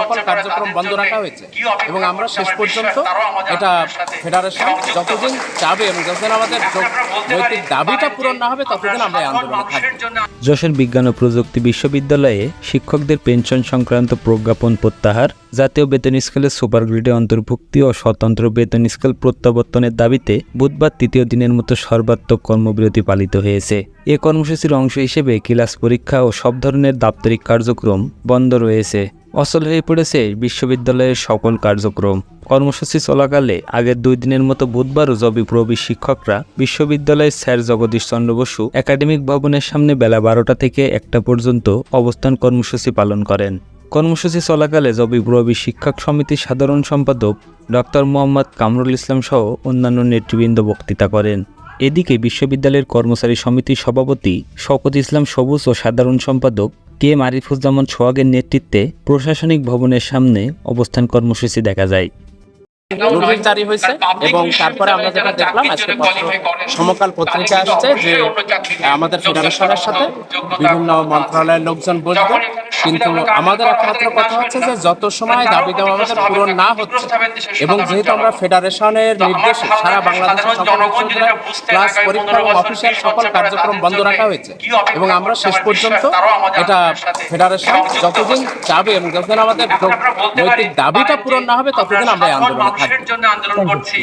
সকল কার্যক্রম বন্ধ রাখা হয়েছে এবং আমরা শেষ পর্যন্ত এটা ফেডারেশন যতদিন যাবে এবং যতদিন আমাদের যৌক্তিক দাবিটা পূরণ না হবে ততদিন আমরা আন্দোলনে থাকব। যশোর বিজ্ঞান ও প্রযুক্তি বিশ্ববিদ্যালয়ে শিক্ষকদের পেনশন সংক্রান্ত প্রজ্ঞাপন প্রত্যাহার জাতীয় বেতন স্কেলের সুপার গ্রিডে অন্তর্ভুক্তি ও স্বতন্ত্র বেতন স্কেল প্রত্যাবর্তনের দাবিতে বুধবার তৃতীয় দিনের মতো সর্বাত্মক কর্মবিরতি পালিত হয়েছে। এ কর্মসূচির অংশ হিসেবে ক্লাস পরীক্ষা ও সব ধরনের দাপ্তরিক কার্যক্রম বন্ধ রয়েছে। অচল হয়ে পড়েছে বিশ্ববিদ্যালয়ের সকল কার্যক্রম। কর্মসূচি চলাকালে আগের দুই দিনের মতো বুধবারও জবি প্রবি শিক্ষকরা বিশ্ববিদ্যালয়ের স্যার জগদীশ চন্দ্র বসু একাডেমিক ভবনের সামনে বেলা বারোটা থেকে একটা পর্যন্ত অবস্থান কর্মসূচি পালন করেন। কর্মসূচি চলাকালে জবি প্রবি শিক্ষক সমিতির সাধারণ সম্পাদক ডক্টর মোহাম্মদ কামরুল ইসলাম সহ অন্যান্য নেতৃবৃন্দ বক্তৃতা করেন। এদিকে বিশ্ববিদ্যালয়ের কর্মচারী সমিতির সভাপতি শওকত ইসলাম সবুজ ও সাধারণ সম্পাদক কে মারিফুজ্জামান সোহাগের নেতৃত্বে প্রশাসনিক ভবনের সামনে অবস্থান কর্মসূচি দেখা যায়। জারি হয়েছে এবং তারপরে আমরা যেটা দেখলাম, আজকে সমকাল পত্রিকা আসছে যে, আমাদের ফেডারেশনের সাথে বিভিন্ন মন্ত্রণালয়ের লোকজন বসবে। কিন্তু আমাদের একমাত্র কথা হচ্ছে যে যত সময় দাবি দেওয়া আমাদের পূরণ না হচ্ছে এবং যেহেতু আমরা ফেডারেশনের নির্দেশে সারা বাংলাদেশের সকল বিশ্ববিদ্যালয় ক্লাস পরীক্ষা এবং অফিসিয়াল সকল কার্যক্রম বন্ধ রাখা হয়েছে। এবং আমরা শেষ পর্যন্ত এটা ফেডারেশন যতদিন যাবে এবং যতদিন আমাদের যৌক্তিক দাবিটা পূরণ না হবে ততদিন আমরা আন্দোলনে থাকব। আন্দোলন করছি।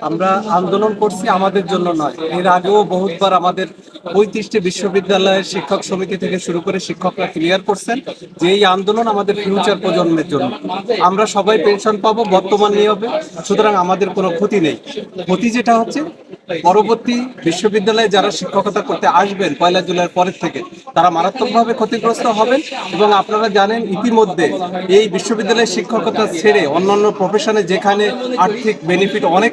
আমরা আন্দোলন করছি আমাদের জন্য নয়। এর আগেও বহুতবার আমাদের পঁয়ত্রিশটি বিশ্ববিদ্যালয়ের শিক্ষক সমিতি থেকে শুরু করে শিক্ষকরা ক্লিয়ার করছেন যে এই আন্দোলন আমাদের ফিউচার প্রজন্মের জন্য। আমরা সবাই পেনশন পাবো বর্তমান নিয়ে হবে সুতরাং আমাদের কোনো ক্ষতি নেই। ক্ষতি যেটা হচ্ছে, পরবর্তী বিশ্ববিদ্যালয়ে যারা শিক্ষকতা করতে আসবেন পয়লা জুলাইয়ের পরের থেকে তারা মারাত্মকভাবে ক্ষতিগ্রস্ত হবেন এবং আপনারা জানেন ইতিমধ্যে এই বিশ্ববিদ্যালয়ের শিক্ষকতা ছেড়ে অন্যান্য প্রফেশনে যেখানে আর্থিক বেনিফিট অনেক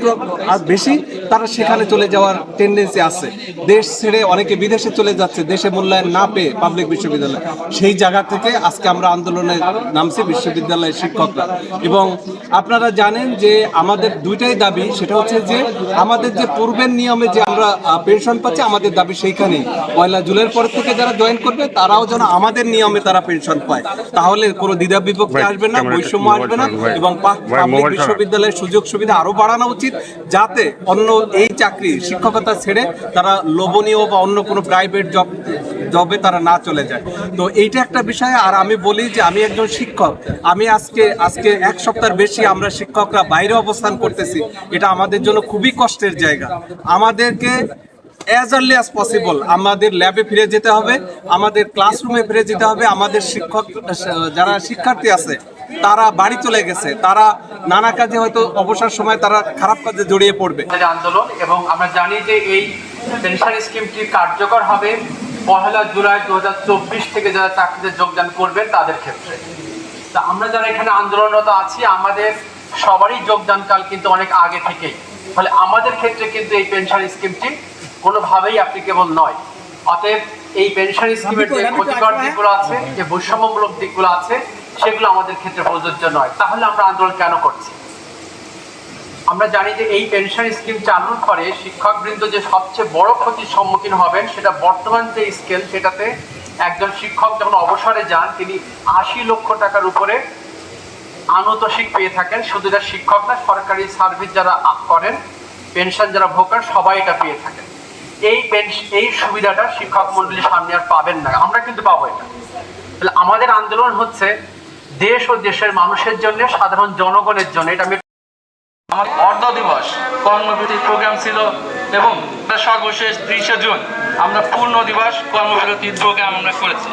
আর বেশি তারা সেখানে চলে যাওয়ার টেন্ডেন্সি আছে। দেশ ছেড়ে অনেকে বিদেশে চলে যাচ্ছে দেশে মূল্যায়ন না পেয়ে পাবলিক বিশ্ববিদ্যালয়। সেই জায়গা থেকে আজকে আমরা আন্দোলনে নামছি বিশ্ববিদ্যালয়ের শিক্ষকরা। এবং আপনারা জানেন যে আমাদের দুইটাই দাবি সেটা হচ্ছে যে আমাদের যে পূর্বের নিয়মে যে আমরা পেনশন পাচ্ছি আমাদের দাবি সেইখানেই। পয়লা জুলাইয়ের পর থেকে যারা জয়েন করবে তারাও যেন আমাদের নিয়মে তারা পেনশন পায়। তাহলে কোনো দ্বিধা বিভক্তি আসবে না বৈষম্য আসবে না এবং পাবলিক বিশ্ববিদ্যালয়ের সুযোগ সুবিধা আরও বাড়ানো উচিত যাতে অন্য এই চাকরি শিক্ষকতা ছেড়ে তারা লোভনীয় বা অন্য কোনো প্রাইভেট জব জবে তারা না চলে যায়। তো এইটা একটা বিষয়। আর আমি বলি যে আমি একজন শিক্ষক। আমি আজকে আজকে এক সপ্তাহের বেশি আমরা শিক্ষকরা বাইরে অবস্থান করতেছি। এটা আমাদের জন্য খুবই কষ্টের জায়গা। আমাদেরকে অ্যাজ আর্লি অ্যাজ পসিবল আমাদের ল্যাবে ফিরে যেতে হবে, আমাদের ক্লাসরুমে ফিরে যেতে হবে, আমাদের শিক্ষক, যারা শিক্ষার্থী আছে তারা বাড়ি চলে গেছে তারা নানা কাজে হয়তো অবসর সময় তারা খারাপ কাজে জড়িয়ে পড়বে। আন্দোলন এবং আমরা জানি যে এই পেনশন স্কিমটি কার্যকর হবে পহেলা জুলাই দু থেকে যারা চাকরিতে যোগদান করবেন তাদের ক্ষেত্রে। তা আমরা যারা এখানে আন্দোলনরত আছি আমাদের সবারই যোগদানকাল কিন্তু অনেক আগে থেকেই। ফলে আমাদের ক্ষেত্রে কিন্তু এই পেনশন স্কিমটি কোনোভাবেই অ্যাপ্লিকেবল নয়। অতএব এই পেনশন স্কিমের যে ক্ষতিকর দিকগুলো আছে যে বৈষম্যমূলক দিকগুলো আছে সেগুলো আমাদের ক্ষেত্রে প্রযোজ্য নয়। তাহলে আমরা আন্দোলন কেন করছি? আমরা জানি যে এই পেনশন স্কিম চালুর পরে শিক্ষকবৃন্দ যে সবচেয়ে বড় ক্ষতির সম্মুখীন হবেন, সেটা বর্তমান যে স্কেল সেটাতে একজন শিক্ষক যখন অবসরে যান, তিনি আশি লক্ষ টাকার উপরে আনুতোষিক পেয়ে থাকেন। শুধু এটা শিক্ষক না, সরকারি সার্ভিস যারা করেন পেনশন যারা ভোগ করেন সবাই এটা পেয়ে থাকেন। এই এই সুবিধাটা শিক্ষক মন্ডলী সামনে আর পাবেন না। আমরা কিন্তু পাবো এটা। তাহলে আমাদের আন্দোলন হচ্ছে দেশ ও দেশের মানুষের জন্য, সাধারণ জনগণের জন্য। এটা আমি আমার অর্ধ দিবস। কর্মবিরতির প্রোগ্রাম ছিল এবং সর্বশেষ ত্রিশে জুন। আমরা পূর্ণ দিবস কর্মবিরতির প্রোগ্রাম আমরা করেছি।